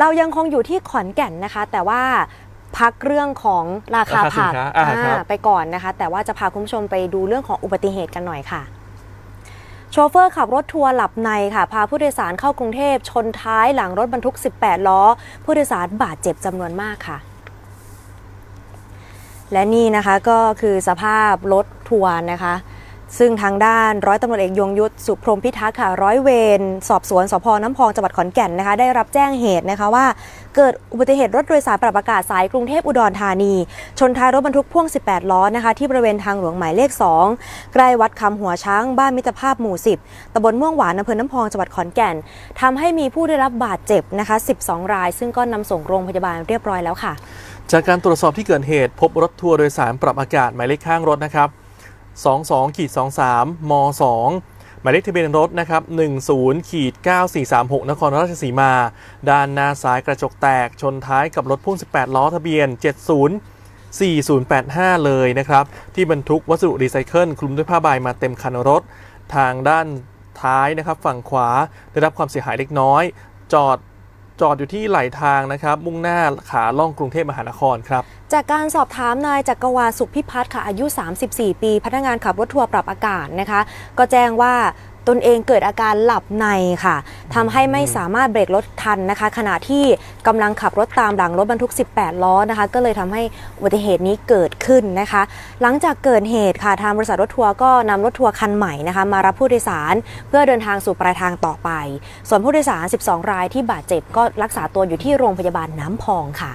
เรายังคงอยู่ที่ขอนแก่นนะคะ แต่ว่าพักเรื่องของราคาราคาสินผักค้าอ่าครับอ่าไปก่อนนะคะ แต่ว่าจะพาคุณผู้ชมไปดูเรื่องของอุบัติเหตุกันหน่อยค่ะ โชเฟอร์ขับรถทัวร์หลับในค่ะ พาผู้โดยสารเข้ากรุงเทพชนท้ายหลังรถบรรทุก 18 ล้อ ผู้โดยสารบาดเจ็บจำนวนมากค่ะ และนี่นะคะก็คือสภาพรถทัวร์นะคะ ซึ่งทางด้านร้อยตำรวจเอกยงยุทธสุพรมพิทักษ์ค่ะร้อยเวรสอบสวนสพน้ำพองจังหวัดขอนแก่นนะคะได้รับแจ้งเหตุนะคะว่า เกิดอุบัติเหตุรถโดยสารปรับอากาศสายกรุงเทพอุดรธานี ชนท้ายรถบรรทุกพ่วง 18 ล้อนะคะที่บริเวณทางหลวงหมายเลข 2 ใกล้วัดคำหัวช้างบ้านมิตรภาพหมู่ 10ตำบลม่วงหวานอำเภอน้ำพองจังหวัดขอนแก่นทำให้มีผู้ได้รับบาดเจ็บนะคะ 12 ราย ซึ่งก็นำส่งโรงพยาบาลเรียบร้อยแล้วค่ะ จากการตรวจสอบที่เกิดเหตุพบรถทัวร์โดยสารปรับอากาศหมายเลขข้างรถนะครับ 22ขีด23 ม 2 หมายเลขทะเบียนรถนะครับ10ขีด9436 นครราชสีมา ด้านหน้าซ้ายกระจกแตกชนท้ายกับรถพ่วง 18 ล้อทะเบียน 70 4085 เลยนะครับ ที่บรรทุกวัสดุรีไซเคิลคลุมด้วยผ้าใบมาเต็มคันรถ ทางด้านท้ายนะครับ ฝั่งขวาได้รับความเสียหายเล็กน้อย จอด จอดอยู่ที่ไหลทางนะครับมุ่งหน้าขาล่องกรุงเทพมหานครครับจากการสอบถามนายจักรวาสุขพิพัฒน์ค่ะอายุ 34 ปี พนักงานขับรถทัวร์ปรับอากาศนะคะ ก็แจ้งว่า ตนเองเกิดอาการหลับในค่ะทำให้ไม่สามารถเบรกรถทันนะคะ ขณะที่กำลังขับรถตามหลังรถบรรทุก 18 ล้อนะคะ ก็เลยทำให้อุบัติเหตุนี้เกิดขึ้นนะคะ หลังจากเกิดเหตุค่ะทางบริษัทรถทัวร์ก็นำรถทัวร์คันใหม่นะคะ มารับผู้โดยสาร เพื่อเดินทางสู่ปลายทางต่อไป ส่วนผู้โดยสาร 12 รายที่บาดเจ็บก็รักษาตัวอยู่ที่โรงพยาบาลน้ำพองค่ะ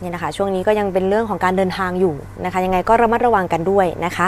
เนี่ยนะคะ ช่วงนี้ก็ยังเป็นเรื่องของการเดินทางอยู่นะคะ ยังไงก็ระมัดระวังกันด้วยนะคะ